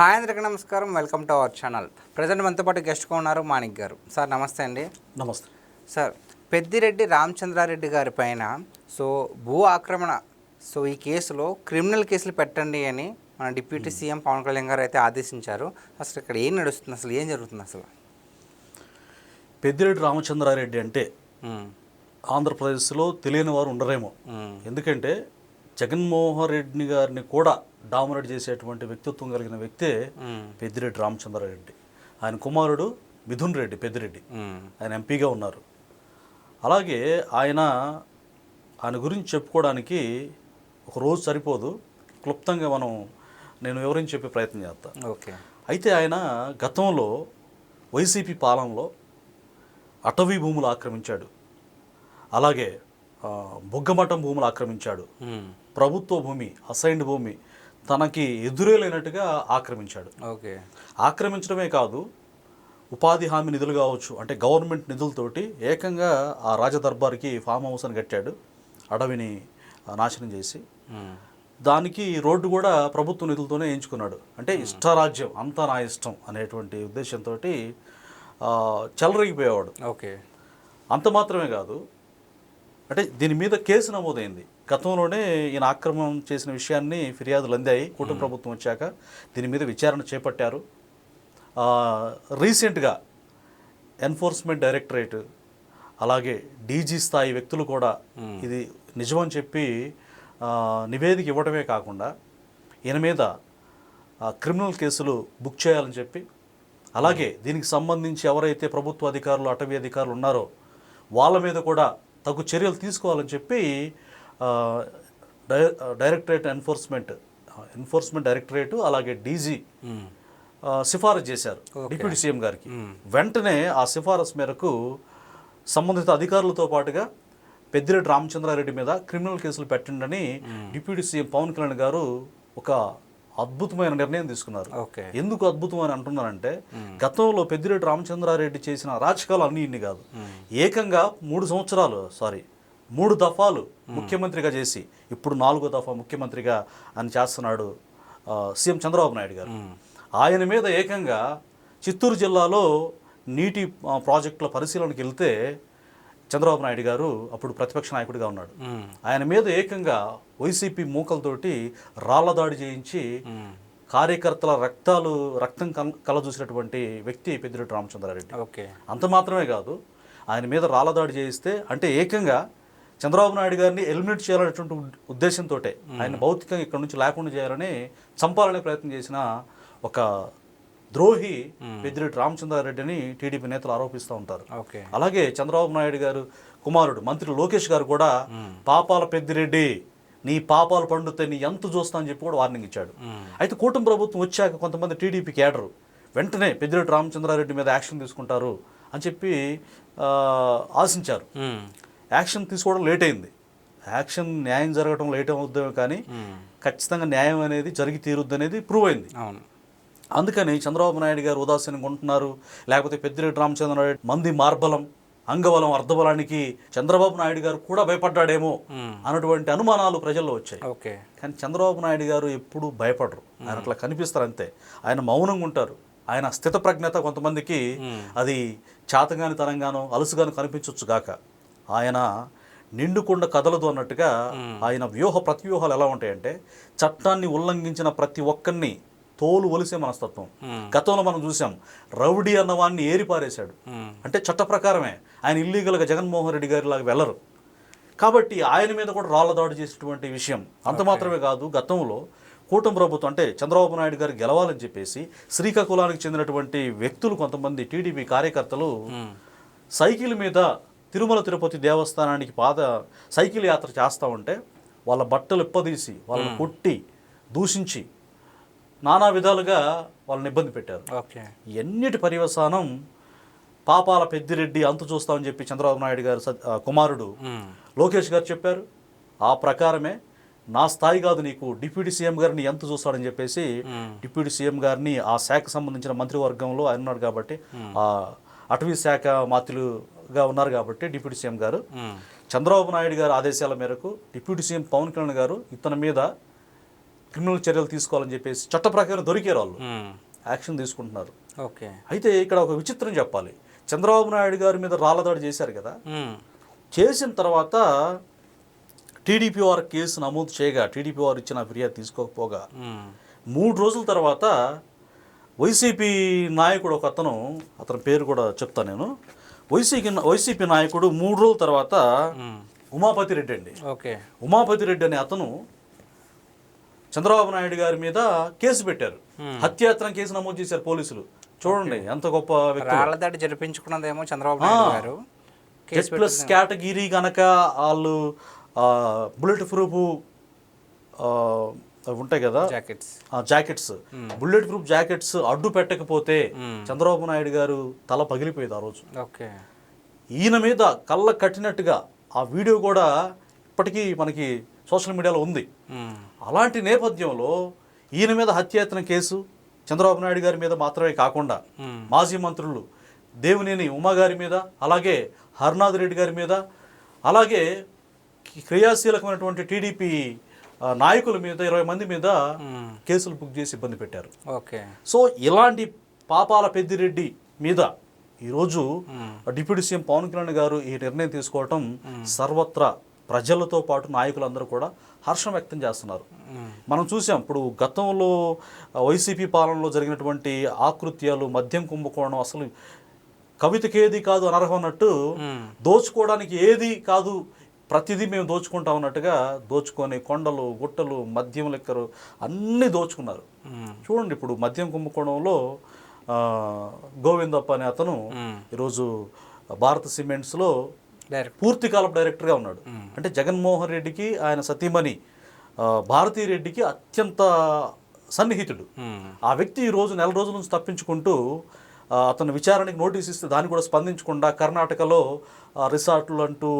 Hi అందరికీ నమస్కారం. Welcome to our channel. Present మనతో పాటు గెస్ట్గా ఉన్నారు మాణిక్ గారు. సార్ నమస్తే అండి. నమస్తే. సార్ పెద్దిరెడ్డి రామచంద్రారెడ్డి గారి పైన సో భూ ఆక్రమణ సో ఈ కేసులో క్రిమినల్ కేసులు పెట్టండి అని మన డిప్యూటీ సీఎం పవన్ కళ్యాణ్ గారు అయితే ఆదేశించారు. అసలు ఇక్కడ ఏం నడుస్తుంది? అసలు ఏం జరుగుతుంది అసలు? పెద్దిరెడ్డి రామచంద్రారెడ్డి అంటే ఆంధ్రప్రదేశ్లో తెలియని వారు ఉండరేమో. ఎందుకంటే జగన్మోహన్ రెడ్డి గారిని కూడా డామినేట్ చేసేటువంటి వ్యక్తిత్వం కలిగిన వ్యక్తే పెద్దిరెడ్డి రామచంద్రారెడ్డి. ఆయన కుమారుడు మిథున్ రెడ్డి పెద్దిరెడ్డి. ఆయన ఎంపీగా ఉన్నారు. అలాగే ఆయన ఆయన గురించి చెప్పుకోవడానికి ఒక రోజు సరిపోదు. క్లుప్తంగా మనం నేను వివరించి చెప్పే ప్రయత్నం చేస్తాను ఓకే. అయితే ఆయన గతంలో వైసీపీ పాలనలో అటవీ భూములు ఆక్రమించాడు. అలాగే బుగ్గమఠం భూములు ఆక్రమించాడు. ప్రభుత్వ భూమి అసైన్డ్ భూమి తనకి ఎదురే లేనట్టుగా ఆక్రమించాడు. ఓకే. ఆక్రమించడమే కాదు ఉపాధి హామీ నిధులు కావచ్చు అంటే గవర్నమెంట్ నిధులతోటి ఏకంగా ఆ రాజదర్బార్కి ఫామ్ హౌస్ అని కట్టాడు అడవిని నాశనం చేసి. దానికి రోడ్డు కూడా ప్రభుత్వ నిధులతోనే ఎంచుకున్నాడు. అంటే ఇష్టరాజ్యం అంతా నా ఇష్టం అనేటువంటి ఉద్దేశంతో చెలరేగిపోయేవాడు. ఓకే. అంత మాత్రమే కాదు అంటే దీని మీద కేసు నమోదైంది. గతంలోనే ఈయన ఆక్రమణం చేసిన విషయాన్ని ఫిర్యాదులు అందాయి కూటమి ప్రభుత్వం వచ్చాక దీని మీద విచారణ చేపట్టారు. రీసెంట్గా ఎన్ఫోర్స్మెంట్ డైరెక్టరేట్ అలాగే డీజీ స్థాయి వ్యక్తులు కూడా ఇది నిజమని చెప్పి నివేదిక ఇవ్వడమే కాకుండా ఈయన మీద క్రిమినల్ కేసులు బుక్ చేయాలని చెప్పి అలాగే దీనికి సంబంధించి ఎవరైతే ప్రభుత్వ అధికారులు అటవీ అధికారులు ఉన్నారో వాళ్ళ మీద కూడా తగు చర్యలు తీసుకోవాలని చెప్పి డైరెక్టరేట్ ఎన్ఫోర్స్మెంట్ ఎన్ఫోర్స్మెంట్ డైరెక్టరేట్ అలాగే డీజీ సిఫారసు చేశారు డిప్యూటీ సీఎం గారికి. వెంటనే ఆ సిఫారసు మేరకు సంబంధిత అధికారులతో పాటుగా పెద్దిరెడ్డి రామచంద్రారెడ్డి మీద క్రిమినల్ కేసులు పెట్టండి డిప్యూటీ సీఎం పవన్ కళ్యాణ్ గారు ఒక అద్భుతమైన నిర్ణయం తీసుకున్నారు. ఎందుకు అద్భుతం అని అంటున్నానంటే గతంలో పెద్దిరెడ్డి రామచంద్రారెడ్డి చేసిన అరాచకాలు అన్నీ ఇన్ని కాదు. ఏకంగా మూడు సంవత్సరాలు సారీ మూడు దఫాలు ముఖ్యమంత్రిగా చేసి ఇప్పుడు నాలుగో దఫా ముఖ్యమంత్రిగా అని చేస్తున్నాడు సీఎం చంద్రబాబు నాయుడు గారు. ఆయన మీద ఏకంగా చిత్తూరు జిల్లాలో నీటి ప్రాజెక్టుల పరిశీలనకి వెళ్తే చంద్రబాబు నాయుడు గారు అప్పుడు ప్రతిపక్ష నాయకుడిగా ఉన్నాడు. ఆయన మీద ఏకంగా వైసీపీ మూకలతోటి రాళ్ళ దాడి చేయించి కార్యకర్తల రక్తాలు రక్తం కల కలజూసినటువంటి వ్యక్తి పెద్దిరెడ్డి రామచంద్రారెడ్డి. ఓకే. అంత మాత్రమే కాదు ఆయన మీద రాళ్ళ దాడి చేయిస్తే అంటే ఏకంగా చంద్రబాబు నాయుడు గారిని ఎలిమినేట్ చేయాలనేటువంటి ఉద్- ఉద్దేశంతో ఆయన భౌతికంగా ఇక్కడ నుంచి లేకుండా చేయాలని చంపాలనే ప్రయత్నం చేసిన ఒక ద్రోహి పెద్దిరెడ్డి రామచంద్రారెడ్డిని టీడీపీ నేతలు ఆరోపిస్తూ ఉంటారు. అలాగే చంద్రబాబు నాయుడు గారు కుమారుడు మంత్రి లోకేష్ గారు కూడా పాపాల పెద్దిరెడ్డి నీ పాపాలు పండుతే నీ ఎంత చూస్తా అని చెప్పి కూడా వార్నింగ్ ఇచ్చాడు. అయితే కూటమి ప్రభుత్వం వచ్చాక కొంతమంది టీడీపీ కేడరు వెంటనే పెద్దిరెడ్డి రామచంద్రారెడ్డి మీద యాక్షన్ తీసుకుంటారు అని చెప్పి ఆశించారు. యాక్షన్ తీసుకోవడం లేట్ అయింది. యాక్షన్ న్యాయం జరగడం లేట్ అవుద్దేమో కానీ ఖచ్చితంగా న్యాయం అనేది జరిగి తీరుద్ది అనేది ప్రూవ్ అయింది. అవును. అందుకని చంద్రబాబు నాయుడు గారు ఉదాసీనంగా ఉంటున్నారు. లేకపోతే పెద్దిరెడ్డి రామచంద్రారెడ్డి మంది మార్బలం అంగబలం అర్ధబలానికి చంద్రబాబు నాయుడు గారు కూడా భయపడ్డాడేమో అన్నటువంటి అనుమానాలు ప్రజల్లో వచ్చాయి. ఓకే. కానీ చంద్రబాబు నాయుడు గారు ఎప్పుడూ భయపడరు. ఆయన అట్లా కనిపిస్తారు అంతే. ఆయన మౌనంగా ఉంటారు. ఆయన స్థిత ప్రజ్ఞత కొంతమందికి అది చాతగాని తనంగానో అలుసుగాను కనిపించవచ్చు గాక. ఆయన నిండుకుండా కదలదు అన్నట్టుగా ఆయన వ్యూహ ప్రతివ్యూహాలు ఎలా ఉంటాయంటే చట్టాన్ని ఉల్లంఘించిన ప్రతి ఒక్కరిని తోలు ఒలిసే మనస్తత్వం. గతంలో మనం చూసాం రౌడీ అన్నవాడిని ఏరిపారేశాడు. అంటే చట్ట ప్రకారమే ఆయన ఇల్లీగల్గా జగన్మోహన్ రెడ్డి గారి లాగా వెళ్ళరు. కాబట్టి ఆయన మీద కూడా రాళ్ళ దాడి చేసినటువంటి విషయం అంత మాత్రమే కాదు గతంలో కూటమి ప్రభుత్వం అంటే చంద్రబాబు నాయుడు గారు గెలవాలని చెప్పేసి శ్రీకాకుళానికి చెందినటువంటి వ్యక్తులు కొంతమంది టీడీపీ కార్యకర్తలు సైకిల్ మీద తిరుమల తిరుపతి దేవస్థానానికి పాద సైకిల్ యాత్ర చేస్తూ ఉంటే వాళ్ళ బట్టలు ఇప్పదీసి వాళ్ళని కొట్టి దూషించి నానా విధాలుగా వాళ్ళని ఇబ్బంది పెట్టారు. ఎన్నిటి పర్యవసానం పాపాల పెద్దిరెడ్డి అంతు చూస్తామని చెప్పి చంద్రబాబు నాయుడు గారు కుమారుడు లోకేష్ గారు చెప్పారు. ఆ ప్రకారమే నా స్థాయి కాదు నీకు డిప్యూటీ సీఎం గారిని ఎంత చూస్తాడని చెప్పేసి డిప్యూటీ సీఎం గారిని ఆ శాఖకు సంబంధించిన మంత్రివర్గంలో ఆయన ఉన్నాడు కాబట్టి ఆ అటవీ శాఖ మాత్రులుగా ఉన్నారు కాబట్టి డిప్యూటీ సీఎం గారు. చంద్రబాబు నాయుడు గారి ఆదేశాల మేరకు డిప్యూటీ సీఎం పవన్ కళ్యాణ్ గారు ఇతని మీద క్రిమినల్ చర్యలు తీసుకోవాలని చెప్పేసి చట్ట ప్రకారం దొరికారు వాళ్ళు. యాక్షన్ తీసుకుంటున్నారు. ఓకే. అయితే ఇక్కడ ఒక విచిత్రం చెప్పాలి. చంద్రబాబు నాయుడు గారి మీద రాళ్ళదాడి చేశారు కదా. చేసిన తర్వాత టీడీపీ వారు కేసు నమోదు చేయగా టీడీపీ వారు ఇచ్చిన ఫిర్యాదు తీసుకోకపోగా. మూడు రోజుల తర్వాత వైసీపీ నాయకుడు ఒక అతను అతని పేరు కూడా చెప్తాను నేను వైసీపీ వైసీపీ నాయకుడు మూడు రోజుల తర్వాత. ఉమాపతి రెడ్డి అండి. ఓకే. ఉమాపతి రెడ్డి అనే అతను చంద్రబాబు నాయుడు గారి మీద కేసు పెట్టారు. హత్యాయత్నం కేసు నమోదు చేశారు పోలీసులు. చూడండి ఎంత గొప్ప వ్యక్తి జరిపించుకున్నదేమో చంద్రబాబు నాయుడు గారు. ప్లస్ కేటగిరీ కనుక వాళ్ళు బుల్లెట్ ప్రూఫ్ ఉంటాయి కదా? జాకెట్స్. ఆ జాకెట్స్. బుల్లెట్ ప్రూఫ్ జాకెట్స్ అడ్డు పెట్టకపోతే చంద్రబాబు నాయుడు గారు తల పగిలిపోయేది ఆ రోజు. ఓకే. ఈయన మీద కళ్ళ కట్టినట్టుగా ఆ వీడియో కూడా ఇప్పటికీ మనకి సోషల్ మీడియాలో ఉంది. అలాంటి నేపథ్యంలో ఈయన మీద హత్యాయత్నం కేసు చంద్రబాబు నాయుడు గారి మీద మాత్రమే కాకుండా. మాజీ మంత్రులు దేవినేని ఉమా గారి మీద అలాగే హర్నాథ్ రెడ్డి గారి మీద అలాగే క్రియాశీలకమైనటువంటి టీడీపీ నాయకుల మీద ఇరవై మంది మీద. కేసులు బుక్ చేసి ఇబ్బంది పెట్టారు ఓకే సో ఇలాంటి పాపాల పెద్దిరెడ్డి మీద ఈరోజు. డిప్యూటీ సీఎం పవన్ కళ్యాణ్ గారు ఈ నిర్ణయం తీసుకోవటం సర్వత్రా ప్రజలతో పాటు నాయకులందరూ కూడా హర్షం వ్యక్తం చేస్తున్నారు. మనం చూసాం ఇప్పుడు గతంలో వైసీపీ పాలనలో జరిగినటువంటి ఆకృత్యాలు మద్యం కుంభకోణం అసలు కవితకేది కాదు అనర్హం అన్నట్టు. దోచుకోవడానికి ఏది కాదు ప్రతిదీ మేము దోచుకుంటాం అన్నట్టుగా దోచుకొని కొండలు గుట్టలు మద్యం లెక్కరు అన్నీ దోచుకున్నారు. చూడండి ఇప్పుడు మద్యం కుంభకోణంలో గోవిందప్ప అనే అతను. ఈరోజు భారత సిమెంట్స్లో డైరెక్ట్ పూర్తి కాలం డైరెక్టర్గా ఉన్నాడు అంటే జగన్మోహన్ రెడ్డికి ఆయన సతీమణి భారతీ రెడ్డికి అత్యంత సన్నిహితుడు. ఆ వ్యక్తి ఈ రోజు నెల రోజుల నుంచి తప్పించుకుంటూ అతను విచారణకి నోటీస్ ఇస్తే దాన్ని కూడా స్పందించకుండా కర్ణాటకలో రిసార్ట్లు అంటూ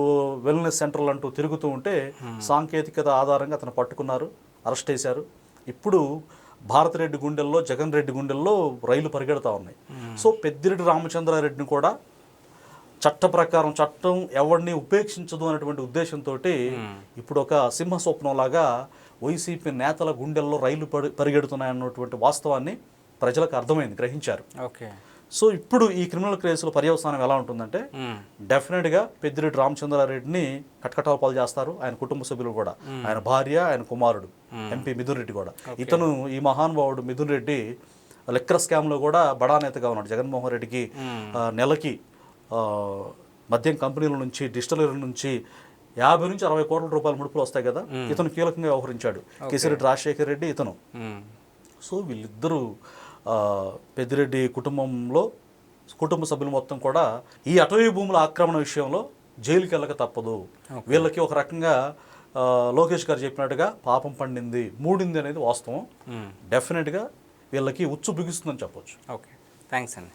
వెల్నెస్ సెంటర్లు అంటూ తిరుగుతూ ఉంటే సాంకేతికత ఆధారంగా అతను పట్టుకున్నారు అరెస్ట్ చేశారు. ఇప్పుడు భారతిరెడ్డి గుండెల్లో జగన్ రెడ్డి గుండెల్లో రైలు పరిగెడతా ఉన్నాయి. సో పెద్దిరెడ్డి రామచంద్రారెడ్డిని కూడా చట్ట ప్రకారం చట్టం ఎవరిని ఉపేక్షించదు అనేటువంటి ఉద్దేశంతో ఇప్పుడు ఒక సింహ స్వప్నంలాగా వైసీపీ నేతల గుండెల్లో రైలు పరి పరిగెడుతున్నాయన్నటువంటి వాస్తవాన్ని ప్రజలకు అర్థమైంది గ్రహించారు. ఓకే. సో ఇప్పుడు ఈ క్రిమినల్ కేసుల పర్యవసానం ఎలా ఉంటుందంటే. డెఫినెట్గా పెద్దిరెడ్డి రామచంద్రారెడ్డిని కటకటాల పాలు చేస్తారు ఆయన కుటుంబ సభ్యులు కూడా. ఆయన భార్య ఆయన కుమారుడు ఎంపీ మిథున్ రెడ్డి కూడా. ఇతను ఈ మహానుభావుడు మిథున్ రెడ్డి లెక్కర్ స్కామ్లో కూడా బడా నేతగా ఉన్నాడు. జగన్మోహన్ రెడ్డికి నెలకి మద్యం కంపెనీల నుంచి డిస్టిలరీల నుంచి యాభై నుంచి అరవై కోట్ల రూపాయల ముడుపులు వస్తాయి కదా ఇతను కీలకంగా వ్యవహరించాడు. కేసిరెడ్డి రాజశేఖర్ రెడ్డి ఇతను. సో వీళ్ళిద్దరూ పెద్దిరెడ్డి కుటుంబంలో కుటుంబ సభ్యులు మొత్తం కూడా ఈ అటవీ భూముల ఆక్రమణ విషయంలో జైలుకి వెళ్ళక తప్పదు. వీళ్ళకి ఒక రకంగా లోకేష్ గారు చెప్పినట్టుగా పాపం పండింది మూడింది అనేది వాస్తవం. డెఫినెట్గా వీళ్ళకి ఉచ్చు బిగుస్తుందని చెప్పొచ్చు. ఓకే. థ్యాంక్స్ అండి.